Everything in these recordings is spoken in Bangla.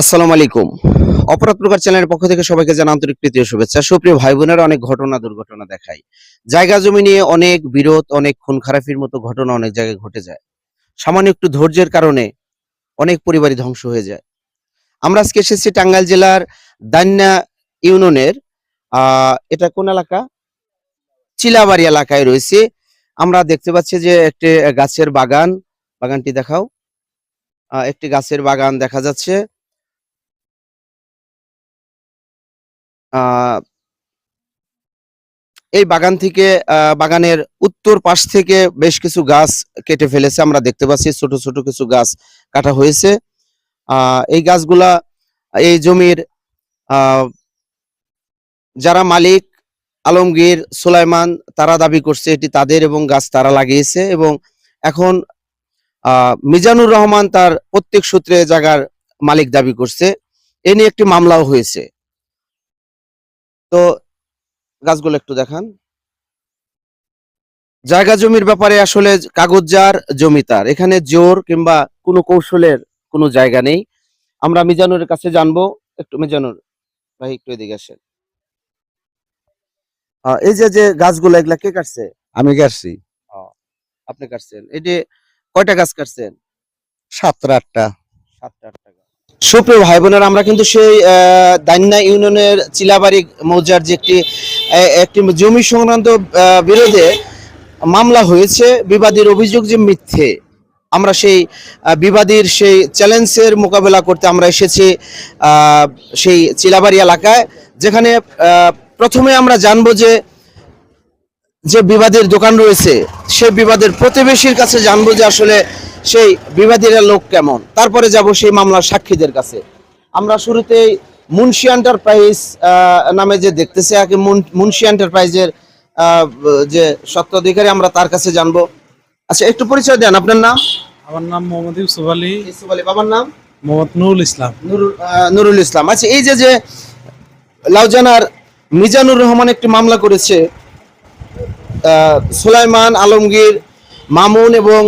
আসসালামু আলাইকুম। অপরাধ প্রকার চ্যানেলের পক্ষ থেকে সবাইকে জানা আন্তরিক প্রীতি শুভেচ্ছা। সুপ্রিয় ভাই বোনেরা অনেক ঘটনা, দুর্ঘটনা দেখায় জায়গা জমি নিয়ে অনেক বিরোধ, অনেক খুন খারাপির মতো ঘটনা অনেক জায়গায় ঘটে যায়। সামান্য একটু ধৈর্যের কারণে অনেক পরিবারই ধ্বংস হয়ে যায়। আমরা আজকে এসেছি টাঙ্গাইল জেলার দান্যা ইউনিয়নের এটা কোন এলাকা? চিলাবাড়ি এলাকায় রয়েছে। আমরা দেখতে পাচ্ছি যে একটি গাছের বাগান, বাগানটি দেখাও। একটি গাছের বাগান দেখা যাচ্ছে। এই বাগান থেকে বাগানের উত্তর পাশ থেকে বেশ কিছু গাছ কেটে ফেলেছে। আমরা দেখতে পাচ্ছি ছোট ছোট কিছু গাছ কাটা হয়েছে। এই গাছগুলা, এই জমির যারা মালিক, আলমগীর, সুলাইমান, তারা দাবি করছে এটি তাদের এবং গাছ তারা লাগিয়েছে এবং এখন মিজানুর রহমান তার প্রত্যেক সূত্রে জায়গার মালিক দাবি করছে। এ নিয়ে একটি মামলাও হয়েছে। তো গাছগুলো একটু দেখান। জায়গা জমির ব্যাপারে আসলে কাগজ যার জমি তার। এখানে জোর কিংবা কোনো কৌশলের কোনো জায়গা নেই। আমরা মিজানুরের কাছে জানব। একটু মিজানুর ভাই একটু এদিকে আসেন। এই যে যে গাছগুলো এগুলা কে কাটছে? আমি গেছি আপনি কাটছেন। এই যে কয়টা গাছ কাটছেন? সাতটা আটটা। সাতটা আটটা। সুপ্রিয় ভাই বোনেরা, আমরা কিন্তু সেই দান্যা ইউনিয়নের চিলাবাড়ি মৌজার যে একটি একটি জমি সংক্রান্ত বিরোধে মামলা হয়েছে। বিবাদীর অভিযোগ যে মিথ্যে। আমরা সেই বিবাদীর সেই চ্যালেঞ্জের মোকাবেলা করতে আমরা এসেছি সেই চিলাবাড়ি এলাকায়, যেখানে প্রথমে আমরা জানব যে যে বিবাদের দোকান রয়েছে সেই বিবাদের প্রতিবেশীর কাছে জানব যে আসলে সেই বিবাদীরা লোক কেমন। তারপরে যাব সেই মামলার সাক্ষীদের কাছে। আমরা শুরুতেই মুন্সি এন্টারপ্রাইজ নামে যে দেখতেছি আগে মুন- মুন্সি এন্টারপ্রাইজের যে স্বত্বাধিকারী আমরা তার কাছে জানব। আচ্ছা একটু পরিচয় দেন আপনার নাম? আমার নাম মোহাম্মদ ইউসুফ আলী। ইউসুফ আলী বাবার নাম? মোহাম্মদ নুরুল ইসলাম। নুরুল ইসলাম। আচ্ছা এই যে যে লাউজানার মিজানুর রহমান একটি মামলা করেছে সুলাইমান আলমগীর মামুন এবং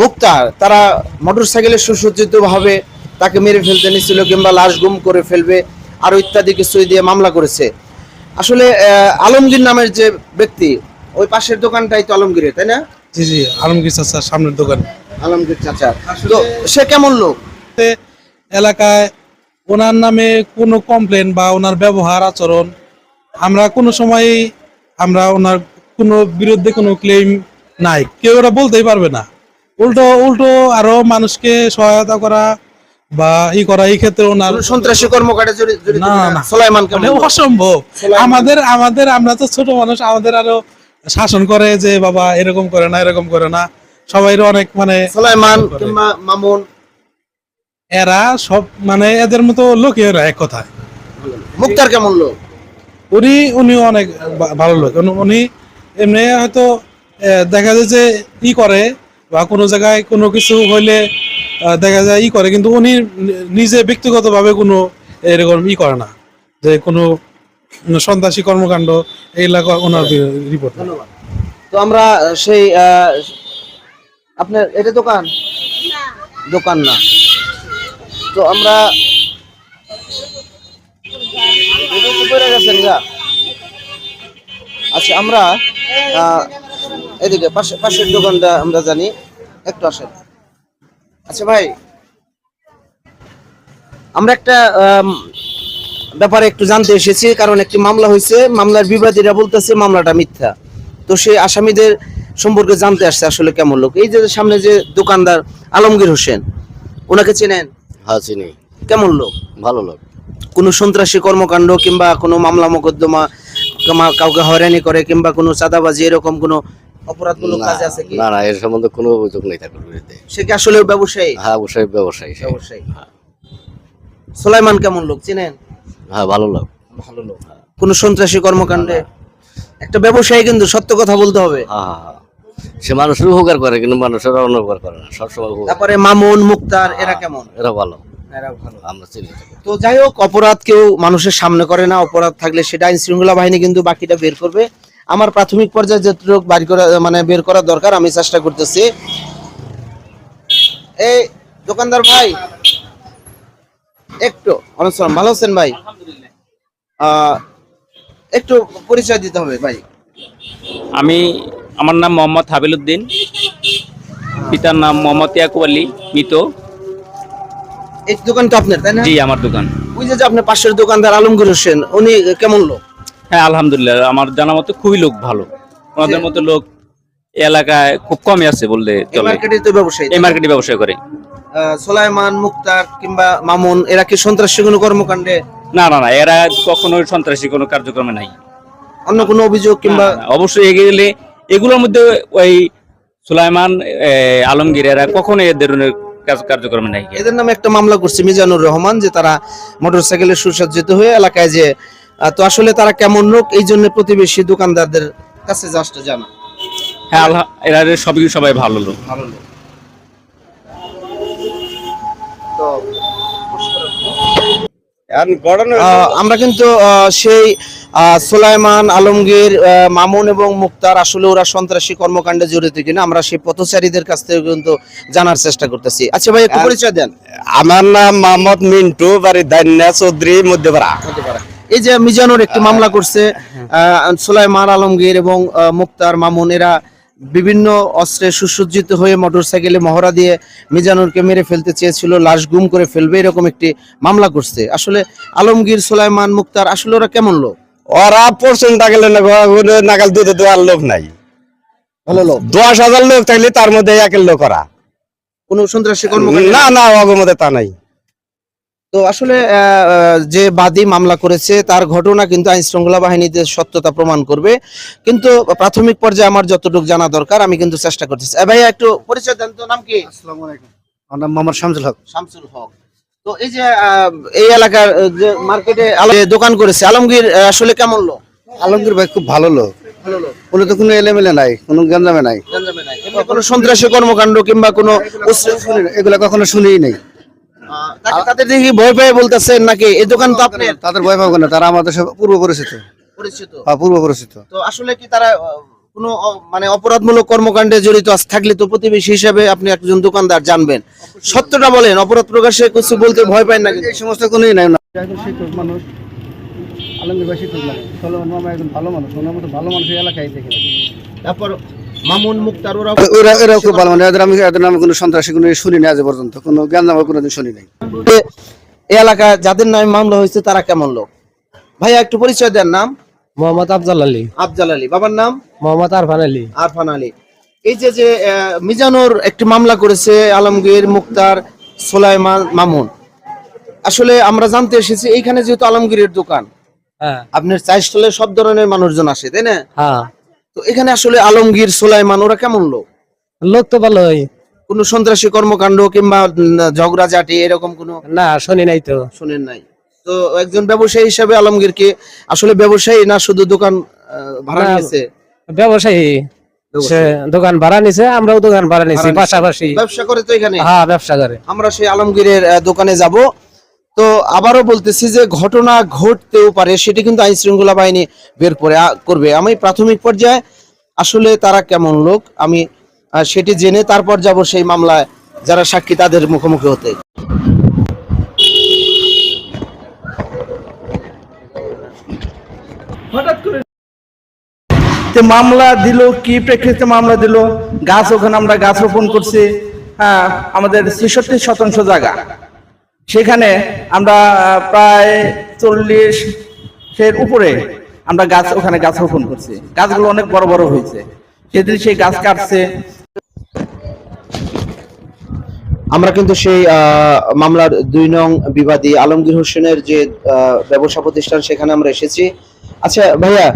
মুক্তার তারা মোটরসাইকেলে সুসজ্জিত ভাবে তাকে মেরে ফেলতে নিছিল কিংবা লাশ গুম করে ফেলবে আরও ইত্যাদি কিছু দিয়ে মামলা করেছে। আসলে আলমগীর নামের যে ব্যক্তি ওই পাশের দোকানটাই তো আলমগীরের তাই না? জি জি আলমগীর চাচার সামনের দোকান। আলমগীর চাচা তো সে কেমন লোক? এলাকায় ওনার নামে কোনো কমপ্লেন বা ওনার ব্যবহার আচরণ আমরা কোনো সময় আমরা ওনার কোনো বিরুদ্ধে কোনো ক্লেম নাই। কেউ ওরা বলতেই পারবে না। উল্টো উল্টো আরও মানুষকে সহায়তা করা বা ই করা এই ক্ষেত্রে ওনার সন্ত্রাসী কর্মকাণ্ডে না, না। সুলাইমান মানে? অসম্ভব। আমাদের আমাদের আমরা তো ছোট মানুষ আমাদের আরও শাসন করে যে বাবা এরকম করে না এরকম করে না। সবাই অনেক মানে সুলাইমান কিংবা মামুন। এরা সব মানে এদের মতো লোক এরা এক কথায়। মুক্তার কেমন লোক? উনি উনি অনেক ভালো লোক। উনি- উনি এমনি হয়তো দেখা যায় যে ই করে বা কোনো জায়গায় কোনো কিছু হইলে দেখা যায় ই করে। কিন্তু উনি নিজে ব্যক্তিগতভাবে কোনো এরকম ই করে না। যে কোনো সন্ত্রাসী কর্মকাণ্ড এইগুলা ওনার রিপোর্ট ধন্যবাদ। তো আমরা সেই আপনার এটা দোকান? দোকান না। তো আমরা পড়ে গেছেন গা। আচ্ছা আমরা এদিকে পাশে পাশের দোকানটা আমরা জানি একটু আসেন। আচ্ছা ভাই আমরা একটা ব্যাপারে একটু জানতে এসেছি কারণ একটি মামলা হয়েছে মামলার বিবাদীরা বলতেছে মামলাটা মিথ্যা। তো সেই আসামিদের সম্পর্কে জানতে আসছে আসলে কেমন লোক। এই যে সামনে যে দোকানদার আলমগীর হোসেন ওনাকে চেনেন? হ্যাঁ চিনি। কেমন লোক? ভালো লোক। কোনো সন্ত্রাসী কর্মকাণ্ড কিংবা কোনো মামলা মোকদ্দমা কাউকে হয়রানি করে কিংবা কোনো চাঁদাবাজি এরকম কোনো অপরাধমূলক না আছে কি? না না এর সম্বন্ধে কোনো অভিযোগ নেই তার বিরুদ্ধে। সে কি আসলে ব্যবসায়ী? হ্যাঁ অবশ্যই ব্যবসায়ী ব্যবসায়ী। সোলাইমান কেমন লোক চেনেন? হ্যাঁ ভালো লোক। ভালো লোক। কোনো সন্ত্রাসী কর্মকাণ্ডে? একটা ব্যবসায়ী কিন্তু সত্য কথা বলতে হবে। হ্যাঁ হ্যাঁ হ্যাঁ। সে মানুষের উপকার করে কিন্তু মানুষের অনুপকার করে না সবসময় তারপরে মামুন মুক্তার এরা কেমন? এরা ভালো। আমরা চিনি তো যাই হোক অপরাধ কেউ মানুষের সামনে করে না অপরাধ থাকলে সেটা আইন শৃঙ্খলা বাহিনী কিন্তু বাকিটা বের করবে। আমার প্রাথমিক পর্যায়ে যতটুকু বাড়ি করা মানে বের করা দরকার আমি চেষ্টা করতেছি। এই দোকানদার ভাই একটু অনুসরণ ভালো আছেন ভাই? আহ, একটু পরিচয় দিতে হবে ভাই। আমি আমার নাম মোহাম্মদ হাবিলুদ্দিন পিতার নাম মোহাম্মদ ইয়াকুব আলী মৃত। এই দোকান তো আপনার তাই না? জি আমার দোকান। ওই যে আপনার পাশের দোকানদার আলমগীর হোসেন উনি কেমন লোক? হ্যাঁ আলহামদুলিল্লাহ আমার জানা মতো খুবই লোক ভালো। ওনাদের মতো লোক এলাকায় খুব কমই আছে বললে এই চলে। মার্কেটে তো ব্যবসায়ী এই মার্কেটে ব্যবসা করে। সোলাইমান মুক্তার কিংবা মামুন এরা কি সন্ত্রাসী কোনো কর্মকাণ্ডে? না না না এরা কখনোই সন্ত্রাসী কোনো কার্যক্রমে নাই। অন্য কোনো অভিযোগ কিংবা অবশ্যই এগিয়ে গেলে এগুলোর মধ্যে ওই সুলাইমান আলমগীর এরা কখনো এ ধরনের কার্যক্রমে নাই এদের নামে একটা মামলা করছে মিজানুর রহমান যে তারা মোটরসাইকেলে সুসজ্জিত হয়ে এলাকায় যে তো আসলে তারা কেমন লোক? এই জন্য প্রতিবেশী দোকানদারদের কাছে জাস্ট জানা। হ্যাঁ আল্লাহ এরা সবই সবাই ভালো লোক। ভালো লোক। তো আমরা কিন্তু সেই সোলাইমান আলমগীর মামুন এবং মুক্তার আসলে ওরা সন্ত্রাসী কর্মকাণ্ডে জড়িত কিনা আমরা সেই পথচারীদের কাছ থেকে কিন্তু জানার চেষ্টা করতেছি। আচ্ছা ভাই একটু পরিচয় দেন। আমার নাম মোহাম্মদ মিন্টু বাড়ি দান্যা চৌধুরী মধ্যপাড়া। এই যে মিজানুর একটি মামলা করছে আহ, সোলাইমান আলমগীর এবং মুক্তার মামুন এরা বিভিন্ন অস্ত্রে সুসজ্জিত হয়ে মোটরসাইকেলে মহড়া দিয়ে মিজানুরকে মেরে ফেলতে চেয়েছিল লাশ গুম করে ফেলবে এরকম একটি মামলা করছে। আসলে আলমগীর সোলাইমান মুক্তার আসলে ওরা কেমন লোক? ওরা পর্যন্ত গেলে নাগাল দুধে দেওয়ার লোক নাই। ভালো লোক? দশ হাজার লোক থাকলে তার মধ্যে একের লোক ওরা। কোন সন্ত্রাসী কর্মকাণ্ড? না না তা নাই। তো আসলে যে বাদী মামলা করেছে তার ঘটনা কিন্তু আইন শৃঙ্খলা বাহিনীতে সত্যতা প্রমাণ করবে। কিন্তু প্রাথমিক পর্যায়ে আমার যতটুকু জানা দরকার আমি কিন্তু চেষ্টা করতেছি। ভাইয়া একটু পরিচয় দেন তো নাম কি? আসসালামু আলাইকুম। আমার নাম মোহাম্মদ শামসুল হক। শামসুল হক। তো এই যে এই এলাকার যে মার্কেটে দোকান করেছে আলমগীর আসলে কেমন লোক? আলমগীর ভাই খুব ভালো লোক। কোনো তো কোনো এলেমেলে নাই কোনো গঞ্জামে নাই। কোনো সন্ত্রাসী কর্মকাণ্ড কিংবা কোনো এগুলো কখনো শুনিই নাই। তাদের দেখি ভয় পেয়ে বলতেছেন নাকি? এই দোকান তো আপনার। তাদের ভয় পাবো না তারা আমাদের সব পূর্ব পরিচিত। পরিচিত। হ্যাঁ, পূর্ব পরিচিত। তো আসলে কি তারা কোনো মানে অপরাধমূলক কর্মকাণ্ডে জড়িত থাকলে তো প্রতিবেশী হিসাবে আপনি একজন দোকানদার জানবেন। সত্যটা বলেন অপরাধ প্রকাশে কিছু বলতে ভয় পায় না এই সমস্ত কোনোই নাই না। একজন শিক্ষক মানুষ আলমগীর ভাই শিক্ষক মানুষ সলমান মামা একজন ভালো মানুষ ওনার মতো ভালো মানুষ এলাকায় দেখে তারপর মামুন মুক্তার ওরা ওরা এরাও খুব ভালো মানুষ এদের আমি এদের নামে কোনো সন্ত্রাসী কোনো শুনি না আজ পর্যন্ত। কোনো জ্ঞান কোনোদিন শুনি নাই। এই এলাকায় যাদের নামে মামলা হয়েছে তারা কেমন লোক? ভাইয়া একটু পরিচয় দেন নাম। মোহাম্মদ আফজাল আলী। আফজাল আলী। বাবার নাম? মোহাম্মদ আরফান আলী। আরফান আলী। এই যে যে আহ, মিজানুর একটি মামলা করেছে আলমগীর মুক্তার সোলাইমান মামুন। আসলে আমরা জানতে এসেছি এইখানে যেহেতু আলমগীরের দোকান। হ্যাঁ। আপনার চাই স্টলে সব ধরনের মানুষজন আসে তাই না? হ্যাঁ। তো এখানে আসলে আলমগীর সোলাইমান ওরা কেমন লোক? লোক তো ভালোই। কোন সন্ত্রাসী কর্মকাণ্ড কিংবা উম, ঝগড়াঝাটি এরকম কোনো? না শুনি নাই তো। শুনেন নাই। তো একজন ব্যবসায়ী হিসাবে আলমগীরকে আসলে ব্যবসায়ী না শুধু দোকান ভাড়া নিয়েছে ব্যবসায়ী। সে দোকান ভাড়া নিছে আমরাও দোকান ভাড়া নিছি পাশাপাশি। ব্যবসা করে তো এখানে? হ্যাঁ ব্যবসা করে। আমরা সেই আলমগীরের দোকানে যাব। তো আবারও বলতেছি যে ঘটনা ঘটতেও পারে সেটি কিন্তু আইন শৃঙ্খলা বাহিনী বের করে করবে। আমি প্রাথমিক পর্যায়ে আসলে তারা কেমন লোক আমি সেটি জেনে তারপর যাব সেই মামলায় যারা সাক্ষী তাদের মুখোমুখি হতে। মামলা দিল কি প্রেক্ষিতে মামলা দিল? গাছ ওখানে আমরা গাছ রোপণ করছি হ্যাঁ আমাদের ছেষট্টি শতাংশ জায়গা। সেখানে আমরা প্রায় চল্লিশ এর উপরে আমরা গাছ ওখানে গাছ রোপণ করছি। গাছগুলো অনেক বড় বড় হয়েছে। সেদিন সেই গাছ কাটছে। আমরা কিন্তু সেই মামলার দুই নং বিবাদী আলমগীর হোসেনের যে ব্যবসা প্রতিষ্ঠান সেখানে আমরা এসেছি। আচ্ছা ভাইয়া,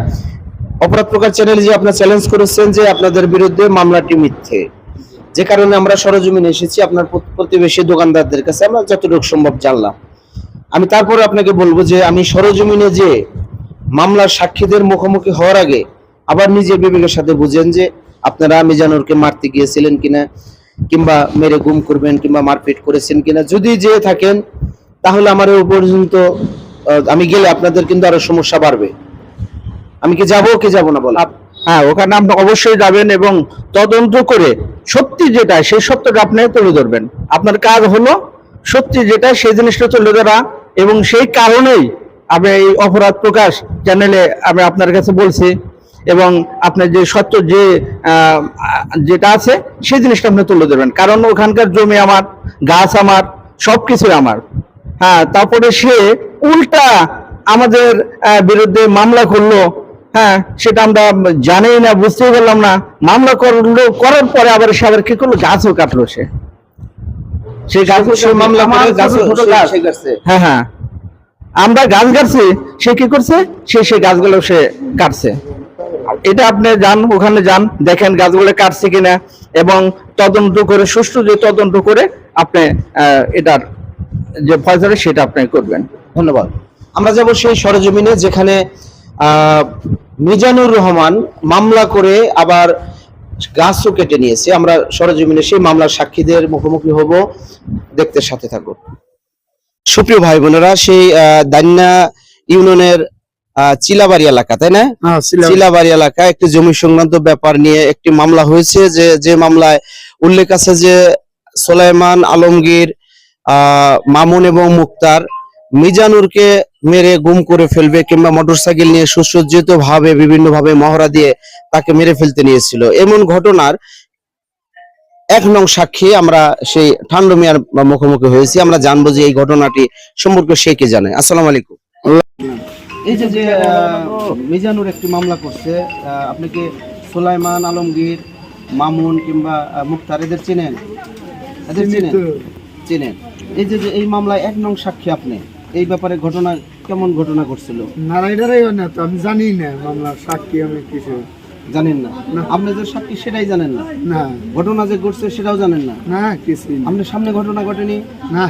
অপরাধ প্রকার চ্যানেল যে আপনার চ্যালেঞ্জ করেছেন যে আপনাদের বিরুদ্ধে মামলাটি মিথ্যে। যে কারণে আমরা সরজমিনে এসেছি আপনার প্রতিবেশী দোকানদারদের কাছে আমরা যতটুকু সম্ভব জানলাম। আমি তারপরে আপনাকে বলব যে আমি সরজমিনে যে মামলার সাক্ষীদের মুখোমুখি হওয়ার আগে আবার নিজের বিবেকের সাথে বুঝেন যে আপনারা মিজানুরকে মারতে গিয়েছিলেন কিনা, কিংবা মেরে গুম করবেন কিংবা মারপিট করেছেন কিনা, যদি যে থাকেন, তাহলে আমার পর্যন্ত আমি গেলে আপনাদের কিন্তু আরও সমস্যা বাড়বে। আমি কি যাব কি যাব না বল হ্যাঁ ওখানে আপনি অবশ্যই যাবেন এবং তদন্ত করে সত্যি যেটা, সেই সত্যটা আপনি তুলে ধরবেন। আপনার কাজ হলো সত্যি যেটা, সেই জিনিসটা তুলে ধরা এবং সেই কারণেই আমি এই অপরাধ প্রকাশ চ্যানেলে আমি আপনার কাছে বলছি এবং আপনার যে সত্য যে যেটা আছে, সেই জিনিসটা আপনি তুলে ধরবেন। কারণ ওখানকার জমি আমার, গাছ আমার সব সবকিছু আমার। হ্যাঁ তারপরে সে উল্টা আমাদের বিরুদ্ধে মামলা করল হ্যাঁ সেটা আমরা জানি না বুঝতেই পারলাম না। মামলা করল করার পরে আবার সে আবার কি করল? গাছও কাটলো সে। সেই গাছ মামলা। হ্যাঁ হ্যাঁ। আমরা গাছ কাটছি সে কি করছে? সে সেই গাছগুলো সে কাটছে। এটা আপনি যান ওখানে যান দেখেন গাছগুলো কাটছে কিনা এবং তদন্ত করে সুষ্ঠু যে তদন্ত করে আপনি আহ, এটার যে ফয়সালা সেটা আপনি করবেন। ধন্যবাদ। আমরা যাব সেই সরজমিনে যেখানে মিজানুর রহমান মামলা করে আবার গাছও কেটে নিয়েছে। আমরা সরজমিনে সেই মামলার সাক্ষীদের মুখোমুখি হব। দেখতে সাথে থাকুন। সুপ্রিয় ভাই বোনেরা সেই দান্না ইউনিয়নের চিলাবাড়ি এলাকা তাই না? চিলাবাড়ি। এলাকা একটি জমি সংক্রান্ত ব্যাপার নিয়ে একটি মামলা হয়েছে যে যে মামলায় উল্লেখ আছে যে সোলাইমান আলমগীর আহ, মামুন এবং মুক্তার মিজানুরকে মেরে গুম করে ফেলবে কিংবা মোটরসাইকেল নিয়ে সুসজ্জিত ভাবে বিভিন্ন ভাবে মহড়া দিয়ে তাকে মেরে ফেলতে নিয়েছিল। এমন ঘটনার এক নং সাক্ষী আমরা সেই ঠান্ডু মিয়ার মুখোমুখি হয়েছি। আমরা জানব যে এই ঘটনাটি সম্পর্কে সে কি জানে। আসসালামু আলাইকুম। এই যে যে মিজানুর একটি মামলা করছে আপনি কি সুলাইমান আলমগীর মামুন কিংবা মুক্তার এদের চিনেন? এদের চিনেন? চিনেন। এই যে যে এই মামলায় এক নং সাক্ষী আপনি? এই ব্যাপারে ঘটনা কেমন ঘটনা ঘটছিল? নারায়ণারাই না তো আমি জানি না মামলার সাক্ষী আমি কিছু। জানেন না? আপনি যে সাক্ষী সেটাই জানেন না? না। ঘটনা যে ঘটছে সেটাও জানেন না? না আপনার সামনে ঘটনা ঘটেনি? না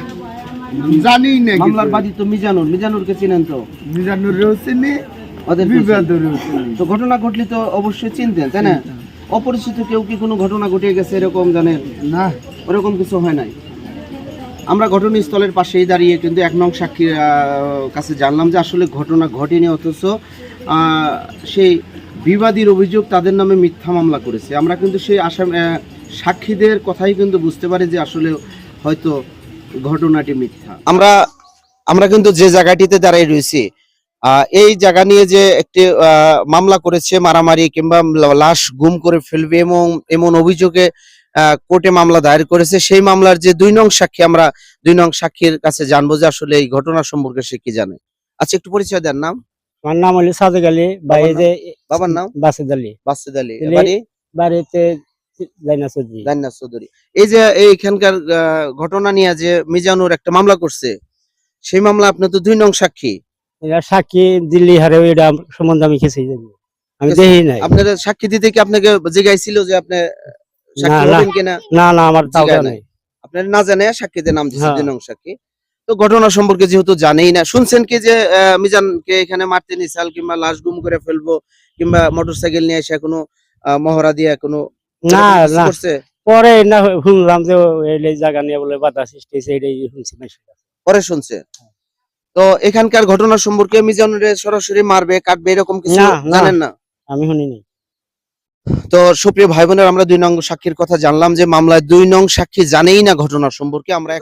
জানি না মামলার বাদী তো মিজানুর। মিজানুরকে চিনেন তো? মিজানুরেও চিনি ওদের তো ঘটনা ঘটলে তো অবশ্যই চিনতেন তাই না? অপরিচিত কেউ কি কোনো ঘটনা ঘটে গেছে এরকম জানেন? না। ওরকম কিছু হয় নাই? আমরা ঘটনাস্থলের পাশেই দাঁড়িয়ে কিন্তু এক নং সাক্ষীর কাছে জানলাম যে আসলে ঘটনা ঘটেনি, অথচ সেই বিবাদীর অভিযোগ তাদের নামে মিথ্যা মামলা করেছে। আমরা কিন্তু সেই আসাম সাক্ষীদের কথাই কিন্তু বুঝতে পারি যে আসলে হয়তো ঘটনাটি মিথ্যা। আমরা আমরা কিন্তু যে জায়গাটিতে দাঁড়িয়ে রয়েছি এই জায়গা নিয়ে যে একটি মামলা করেছে মারামারি কিংবা লাশ গুম করে ফেলবে এবং এমন অভিযোগে কোর্টে মামলা দায়ের করেছে। সেই মামলার যে দুই নং সাক্ষী আমরা দুই নং সাক্ষীর কাছে জানব যে আসলে এই ঘটনা সম্পর্কে সে কি জানে। আচ্ছা একটু পরিচয় দেন নাম? আমার নাম হলো সাদেক আলী ভাই বাবার যে বাবার নাম? বাসেদ আলী। বাসিদ আলী। বাড়ি? বাড়িতে জাইনা চৌধুরী। এই যে এইখানকার ঘটনা নিয়ে যে মিজানুর একটা মামলা করছে সেই মামলা আপনি তো দুই নং সাক্ষী। সাক্ষী দিল্লি হারে এটা সম্বন্ধে আমি জানি আমি দেখি নাই। আপনার সাক্ষী দিতে কি আপনাকে জিজ্ঞাসিল যে আপনি না, না। হবেন কিনা? না না আমার তাও জিগায় আপনার না জানে সাক্ষীতে নাম দিচ্ছে হ্যাঁ। সাক্ষী। তো ঘটনা সম্পর্কে যেহেতু জানেই না শুনছেন কি যে মিজানকে এখানে মারতে কিংবা লাশ গুম করে ফেলব কিংবা মোটরসাইকেল নিয়ে এসে কোনো মহড়া দিয়ে কোনো না না। পরে না শুনলাম যে এই জায়গা নিয়ে বলে বাধা সৃষ্টি হয়েছে এটাই শুনছি পরে শুনছে। তো এখানকার ঘটনা সম্পর্কে মিজানুরে সরাসরি মারবে কাটবে এরকম কিছু। জানেন না? আমি শুনিনি। তো সুপ্রিয় ভাই বোনের আমরা দুই নং সাক্ষীর কথা জানলাম যে মামলায় দুই নং সাক্ষী জানেই না ঘটনা সম্পর্কে। আমরা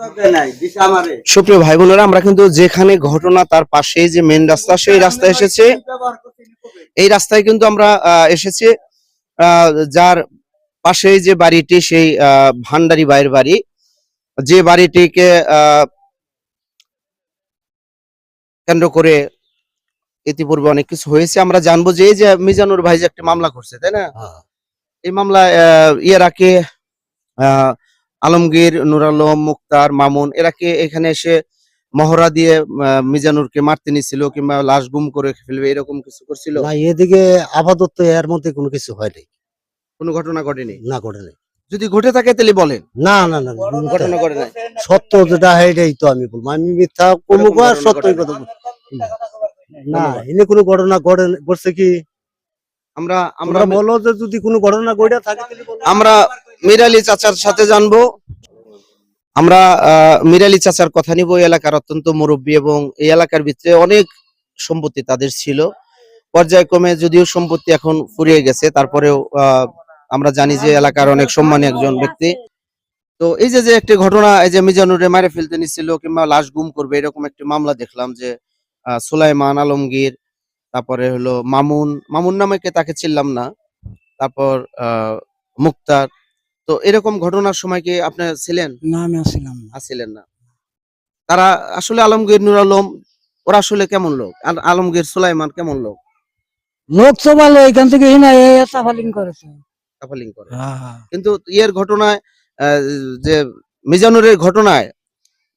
সুপ্রিয় ভাই বোনেরা আমরা। কিন্তু যেখানে ঘটনা তার পাশেই যে মেন রাস্তা সেই রাস্তায় এসেছে। এই রাস্তায় কিন্তু আমরা আহ, এসেছি। আহ, যার পাশেই যে বাড়িটি সেই আহ, ভান্ডারি ভাইয়ের বাড়ি। যে বাড়িটিকে আহ, কেন্দ্র করে ইতিপূর্বে অনেক কিছু হয়েছে। আমরা জানব যে এই যে মিজানুর ভাই যে একটা মামলা করছে তাই না? এই মামলা আহ, এরা কে? আহ, আলমগীর নুর আলম মুক্তার মামুন এরা কে এখানে এসে মহড়া দিয়ে মিজানুরকে মারতে নিছিল কিংবা লাশ গুম করে ফেলবে এরকম কিছু করছিল? না এদিকে আপাতত এর মধ্যে কোনো কিছু হয়নি। কোনো ঘটনা ঘটেনি? না ঘটেনি। যদি ঘটে থাকে তাহলে বলেন। না না না কোনো ঘটনা ঘটে নাই সত্য যেটা এটাই তো আমি বলব। আমি মিথ্যা এরকম সত্যই কথা বলব। না এনে কোনো ঘটনা ঘটে ঘটছে কি? আমরা আমরা বলো যে যদি কোনো ঘটনা ঘটে থাকে আমরা মিরালি চাচার সাথে জানব। আমরা মিরালি চাচার কথা নিব। এই এলাকার অত্যন্ত মুরব্বী এবং এই এলাকার ভিতরে অনেক সম্পত্তি তাদের ছিল। পর্যায়ক্রমে যদিও সম্পত্তি এখন ফুরিয়ে গেছে তারপরেও আহ, আমরা জানি যে এলাকার অনেক সম্মানী একজন ব্যক্তি। তো এই যে যে একটি ঘটনা এই যে মিজানুরে মারে ফেলতে নিছিল কিংবা লাশ গুম করবে এরকম একটি মামলা দেখলাম যে সুলাইমান আলমগীর তারপরে হলো মামুন মামুন নামে কে তাকে চিনলাম না তারপর মুক্তার। তো এরকম ঘটনার সময় কি আপনি ছিলেন? না আমি আসছিলাম না। আসছিলেন না। তারা আসলে আলমগীর নুর আলম ওরা আসলে কেমন লোক? আর আলমগীর সুলাইমান কেমন লোক? লোক তো ভালো এখান থেকে সাফালিং করেছে। কাফালিং করে। হ্যাঁ হ্যাঁ। কিন্তু ইয়ের ঘটনায় আহ, যে মিজানুরের ঘটনায়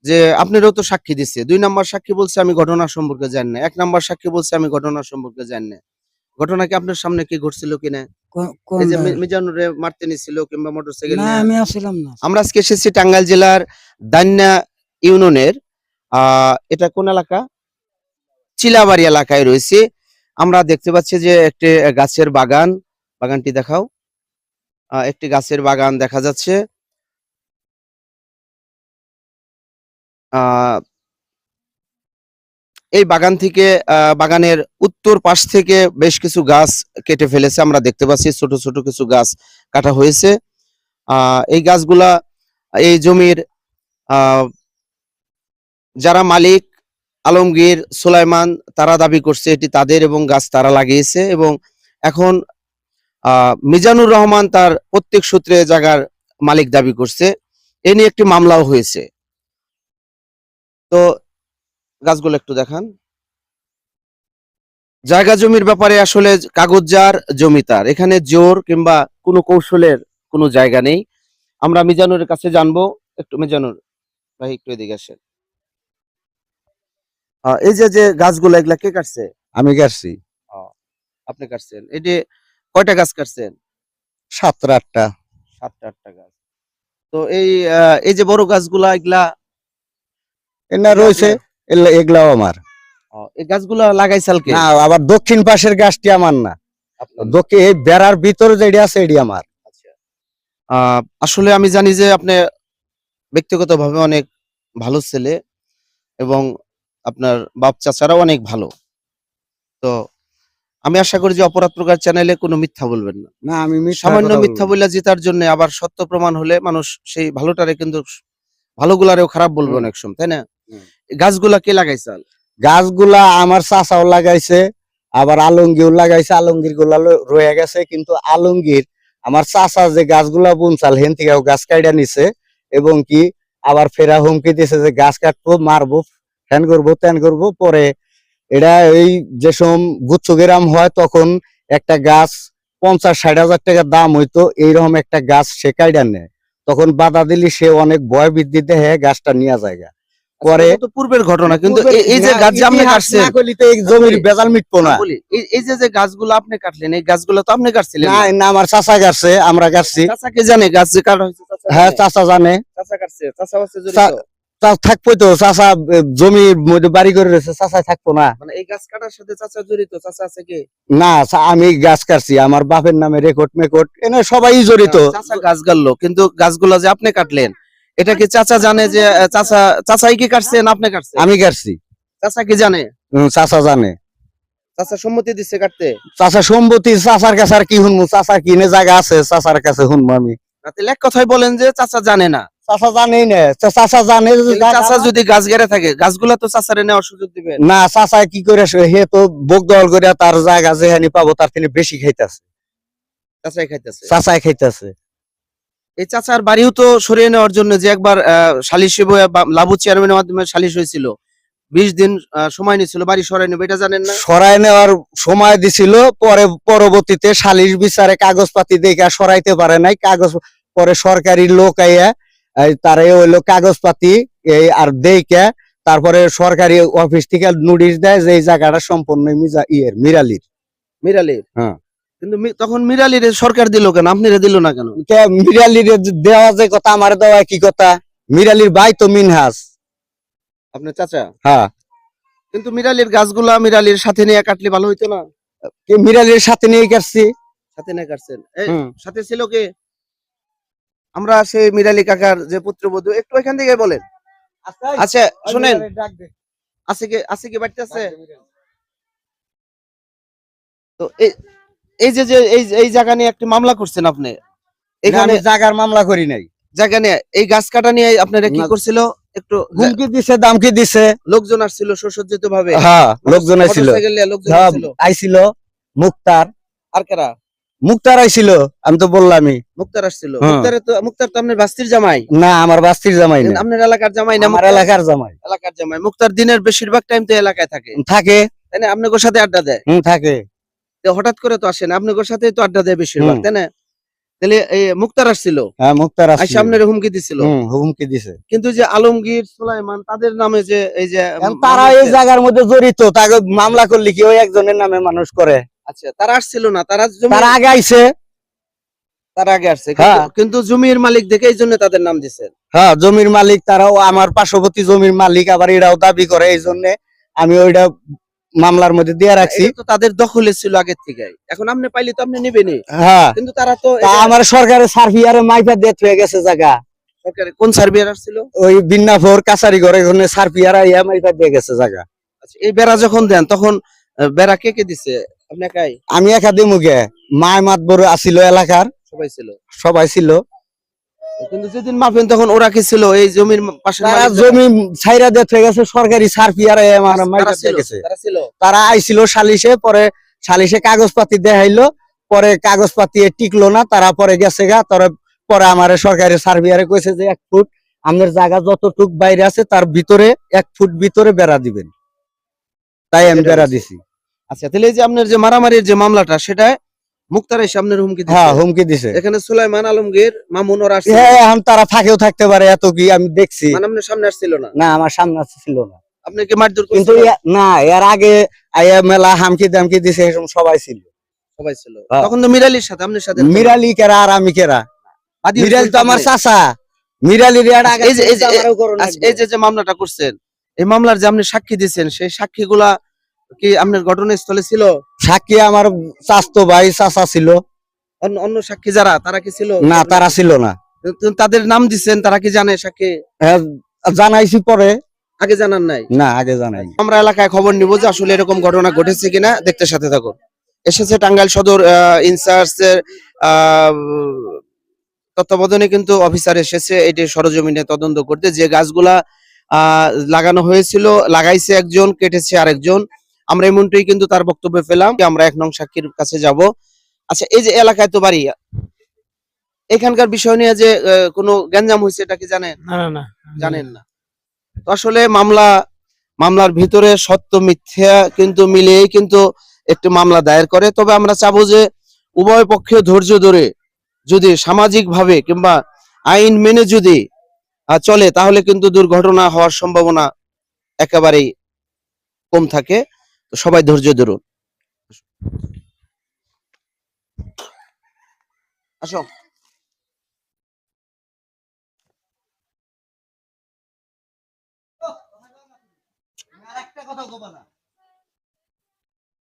যে আপনারও তো সাক্ষী দিচ্ছে দুই নাম্বার সাক্ষী বলছে আমি ঘটনা সম্পর্কে জানি না। এক নাম্বার সাক্ষী বলছে আমি ঘটনা সম্পর্কে জানি না। ঘটনা কি আপনার সামনে কি ঘটছিল কিনা? মিজানুরে মারতে নিছিল কিংবা মোটরসাইকেল আমি না। আমরা আজকে এসেছি টাঙ্গাইল জেলার দান্যা ইউনিয়নের আহ এটা কোন এলাকা? চিলাবাড়ি এলাকায় রয়েছে। আমরা দেখতে পাচ্ছি যে একটি গাছের বাগান বাগানটি দেখাও। আহ, একটি গাছের বাগান দেখা যাচ্ছে। এই বাগান থেকে বাগানের উত্তর পাশ থেকে বেশ কিছু গাছ কেটে ফেলেছে। আমরা দেখতে পাচ্ছি ছোট ছোট কিছু গাছ কাটা হয়েছে। এই গাছগুলা, এই জমির যারা মালিক, আলমগীর, সুলাইমান, তারা দাবি করছে এটি তাদের এবং গাছ তারা লাগিয়েছে এবং এখন মিজানুর রহমান তার প্রত্যেক সূত্রে জায়গার মালিক দাবি করছে। এ নিয়ে একটি মামলাও হয়েছে। তো গাছগুলো একটু দেখান। জায়গা জমির ব্যাপারে আসলে কাগজ যার জমি তার। এখানে জোর কিংবা কোনো কৌশলের কোনো জায়গা নেই। আমরা মিজানুরের কাছে জানব। একটু মিজানুর ভাই একটু এদিকে আসেন। আহ, এই যে যে গাছগুলো এগুলা কে কাটছে? আমি গেছি আপনি কাটছেন। এটি কয়টা গাছ কাটছেন? সাতটা আটটা। সাতটা আটটা গাছ। তো এই এই যে বড় গাছগুলা এগুলা এনা রয়েছে এগুলাও আমার। এই গাছগুলা লাগাইছাল কে? না আবার দক্ষিণ পাশের গাছটি আমার না। দক্ষিণ এই বেড়ার ভিতরে যেটি আছে এটি আমার। আচ্ছা। আসলে আমি জানি যে আপনি ব্যক্তিগতভাবে অনেক ভালো ছেলে এবং আপনার বাপ চাচারাও অনেক ভালো। তো আমি আশা করি যে অপরাধ প্রকার চ্যানেলে কোনো মিথ্যা বলবেন না। না আমি সামান্য মিথ্যা বলব না। বলে জেতার জন্য আবার সত্য প্রমাণ হলে মানুষ সেই ভালোটারে কিন্তু ভালোগুলারেও খারাপ বলবে। অনেক সময় তাই না? গাছগুলা কে লাগাইছাল গাছগুলা আমার চাচাও লাগাইছে, আবার আলমগীর লাগাইছে আলমগীরগুলা রয়ে গেছে, কিন্তু আলমগীর আমার চাচা যে গাছগুলা বুনছাল হেন থেকে গাছ কাইডা নিছে, এবং কি আবার ফেরা হুমকি দিছে যে গাছ কাটবো, মারবো, ফ্যান করব, ত্যান করব, পরে এটা এই যে সম গুচ্ছ গ্রাম হয়, তখন একটা গাছ পঞ্চাশ, ষাট হাজার টাকা দাম হইতো, এইরকম একটা গাছ সে কাইডা নেয়। তখন বাধা দিলি সে অনেক ভয় বৃদ্ধি দেহে গাছটা নিয়ে যায় তো পূর্বের ঘটনা কিন্তু এই- যে গাছ যে আপনি কাটছেন জমির বেজাল মিটবো না। এই যে যে গাছগুলো আপনি কাটলেন এই গাছগুলো তো আপনি কাটছিলেন? না না? আমার চাচা কাটছে আমরা কাটছি। চাচাকে জানে গাছ যে কাটা হয়েছে হ্যাঁ? চাচা জানে। চাচা কাটছে চাচা হচ্ছে তো চাচা বাড়ি করে রয়েছে চাচা থাকব না। মানে এই গাছ কাটার সাথে চাচা জড়িত চাচা আছে কি? না আমি গাছ কাটছি আমার বাপের নামে রেকর্ড মেকর্ড এনে সবাই জড়িত। চাচা গাছ গাড়লো কিন্তু গাছগুলো যে আপনি কাটলেন এটা কি চাচা জানে যে চাচা চাচাই কি কাটছেন আপনি কাটছেন? আমি কাটছি। চাচা কি জানে? চাচা জানে। চাচা সম্মতি দিচ্ছে কাটতে? চাচা সম্পত্তি চাচার কাছে আর কি শুনব? কিনে জায়গা আছে চাচার কাছে শুনব আমি। এক কথাই বলেন যে চাচা জানে না। চাচা জানেই না। চাচা জানে চাচা যদি গাছ গেড়ে থাকে গাছগুলা তো চাচারে নেওয়ার সুযোগ দিবেন না চাচা কি করে হে তো বোক দল করে তার জায়গা যেখানে পাবো তার থেকে বেশি খাইতেছে। চাচাই খাইতেছে। চাচাই খাইতেছে। এই চাচার বাড়িও তো সরিয়ে নেওয়ার জন্য যে একবার সালিশ লাভু চেয়ারম্যানের মাধ্যমে সালিশ হয়েছিল। বিশ দিন সময় নিয়েছিল বাড়ি সরাই নেবে এটা জানেন না? সরাই নেওয়ার সময় দিছিল পরে পরবর্তীতে সালিশ বিচারে কাগজপাতি দেখে সরাইতে পারে নাই। কাগজ পরে সরকারি লোক আইয়া এই তারে হইল কাগজপাতি এই আর দেখে তারপরে সরকারি অফিস থেকে নোটিশ দেয় যে এই জায়গাটা সম্পূর্ণ মিজা ইয়ের মিরালির। মিরালির? হ্যাঁ। কিন্তু মি- তখন মিরালির সরকার দিল কেন? আপনি দিল না কেন? কে মিরালির দেওয়া যে কথা আমার দেওয়া কি কথা? মিরালির ভাই তো মিনহাস। আপনার চাচা? হ্যাঁ। কিন্তু মিরালির গাছগুলা মিরালির সাথে নিয়ে কাটলে ভালো হইতো না? কে মিরালির সাথে নিয়ে কাটছি? সাথে নিয়ে কাটছেন। সাথে ছিল কে? আমরা সেই মিরালি কাকার যে পুত্রবধূ একটু এখান থেকে বলেন। আচ্ছা শুনেন। আছে কি? আছে কি বাড়িতে আছে? তো এই এই যে যে এই এই জায়গা নিয়ে একটি মামলা করছেন আপনি এখানে জাগার মামলা করি নাই। জায়গা নিয়ে এই গাছ কাটা নিয়ে আপনারা কি করছিল? একটু হুমকি দিছে দামকি দিছে। লোকজন আসছিল সুসজ্জিত ভাবে হ্যাঁ লোকজন হ্যাঁ, আসছিল। আইছিল মুক্তার। আর কারা? মুক্তার আইছিল আমি তো বললামই। মুক্তার আসছিল। হ্যাঁ। মুক্তারে তো মুক্তার তো আপনার বাস্তির জামাই। না আমার বাস্তির জামাই না। আপনার এলাকার জামাই না আমার এলাকার জামাই। এলাকার জামাই। মুক্তার দিনের বেশিরভাগ টাইম তো এলাকায় থাকে। থাকে। তাই না? আপনার সাথে আড্ডা দেয়। হুম থাকে। হঠাৎ করে তো আসেন না। আপনার সাথে তো আড্ডা দেয় বেশিরভাগ তাই না? তাহলে মুক্তার আসছিল। হ্যাঁ মুক্তার আসছিল। আপনার হুমকি দিছিল। হুমকি দিছে। কিন্তু যে আলমগীর সুলাইমান তাদের নামে যে এই যে তারা এই জায়গার মধ্যে জড়িত তাকে মামলা করলে কি ওই একজনের নামে মানুষ করে? আচ্ছা তারা আসছিল না। তারা আগে আইছে। তারা আগে আসছে। হ্যাঁ। কিন্তু- কিন্তু জমির মালিক দেখে এই জন্য তাদের নাম দিছে। হ্যাঁ জমির মালিক তারাও আমার পার্শ্ববর্তী জমির মালিক আবার এরাও দাবি করে এই জন্য আমি ওইটা মামলার মধ্যে দিয়ে রাখছি। তো তাদের দখলে ছিল আগের থেকে এখন আপনি পাইলে তো আপনি নেবেনই। হ্যাঁ। কিন্তু তারা তো আমার সরকারের সার্ভিয়ারে মাইফা ডেথ হয়ে গেছে জায়গা। সরকারের কোন সার্ভিয়ার আসছিল ওই বিন্নাফোর কাছারি ঘরে ওখানে সার্ভিয়ার ইয়া মাইফা দিয়ে গেছে জায়গা। আচ্ছা, এই বেড়া যখন দেন তখন বেড়া কে কে দিছে? আপনি একাই? আমি একা দিমুগে মায় মাত বড় আসিল এলাকার। সবাই ছিল। সবাই ছিল। কিন্তু যেদিন মাপেন তখন ওরা কি ছিল? এই জমির পাশে তারা জমি ছাইরা গেছে সরকারি গেছে। তারা আইছিল সালিশে পরে সালিশে কাগজপাতি দেখাইলো পরে কাগজপাতি টিকলো না তারা পরে গেছে গা তারা পরে আমার সরকারি সার্ভিয়ারে কইছে যে এক ফুট আমাদের জায়গা যতটুক বাইরে আছে তার ভিতরে এক ফুট ভিতরে বেড়া দিবেন। তাই আমি বেড়া দিছি। আচ্ছা তাহলে এই যে আপনার যে মারামারির যে মামলাটা সেটা মুক্তারের সামনের হুমকি। হ্যাঁ হুমকি দিছে। এখানে সুলাইমান আলমগীর মামুন ওরা হ্যাঁ এখন তারা ফাঁকেও থাকতে পারে এত কি আমি দেখছি। মানে আপনার সামনে আসছিল না? না আমার সামনে ছিল না। আপনি কি মারধর কিন্তু না এর আগে আইয়া মেলা হামকি দামকি দিছে এরকম সবাই ছিল। সবাই ছিল। হ্যাঁ। তখন তো মিরালির সাথে আপনার সাথে। মিরালি কেরা আর আমি কেরা? মিরালি তো আমার। চাচা। মিরালির এর আগে এই যে- এই যে- মামলাটা করছেন এই মামলার যে আপনি সাক্ষী দিচ্ছেন সেই সাক্ষীগুলা কি আপনার ঘটনাস্থলে ছিল? সাক্ষী আমার চাস্তো ভাই চাচা ছিল। অন্য অন্য সাক্ষী যারা তারা কি ছিল? না তারা ছিল না। তাদের নাম দিচ্ছেন তারা কি জানে সাক্ষী? হ্যাঁ, জানাইছি পরে। আগে জানান নাই? না আগে জানাই আমরা এলাকায় খবর নিব যে আসলে এরকম ঘটনা ঘটেছে কিনা দেখতে সাথে থাকুন। এসেছে টাঙ্গাইল সদর ইনচার্জের তত্ত্বাবধানে কিন্তু অফিসার এসেছে এটি সরজমিনে তদন্ত করতে। যে গাছগুলা আহ, লাগানো হয়েছিল লাগাইছে একজন কেটেছে আরেকজন। আমরা এমনটাই কিন্তু তার বক্তব্য পেলাম আমরা এক নং সাক্ষীর কাছে যাব। আচ্ছা এই যে এলাকায় তো বাড়ি এখানকার বিষয় নিয়ে যে কোনো গ্যাঞ্জাম হয়েছে এটা কি জানেন? না না জানেন না। তো আসলে মামলা মামলার ভিতরে সত্য মিথ্যা কিন্তু মিলিয়েই কিন্তু একটি মামলা দায়ের করে। তবে আমরা চাবো যে উভয় পক্ষে ধৈর্য ধরে যদি সামাজিক ভাবে কিংবা আইন মেনে যদি চলে তাহলে কিন্তু দুর্ঘটনা হওয়ার সম্ভাবনা একেবারেই কম থাকে। সবাই ধৈর্য ধরুন। আসো। কথা না।